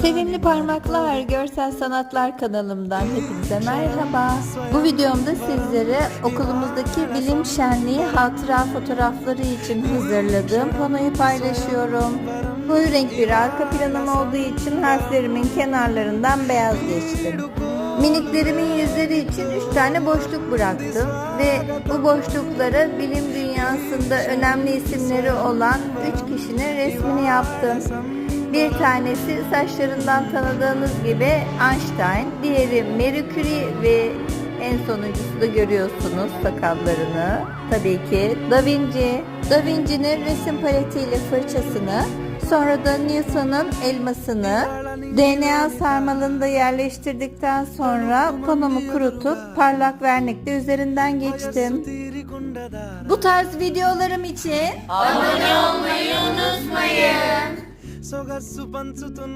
Sevimli Parmaklar Görsel Sanatlar kanalımdan hepinize merhaba. Bu videomda sizlere okulumuzdaki bilim şenliği hatıra fotoğrafları için hazırladığım panoyu paylaşıyorum. Koyu renk bir arka planım olduğu için harflerimin kenarlarından beyaz geçtim. Miniklerimin yüzleri için 3 tane boşluk bıraktım ve bu boşluklara bilim dünyasında önemli isimleri olan 3 kişinin resmini yaptım. Bir tanesi saçlarından tanıdığınız gibi Einstein, diğeri Marie ve en sonuncusu da görüyorsunuz sakallarını. Tabii ki Da Vinci. Da Vinci'nin resim paletiyle fırçasını, sonra da Newton'un elmasını, DNA sarmalını da yerleştirdikten sonra panomu kurutup parlak vernikle üzerinden geçtim. Bu tarz videolarım için సొగస్సు పంచుతున్న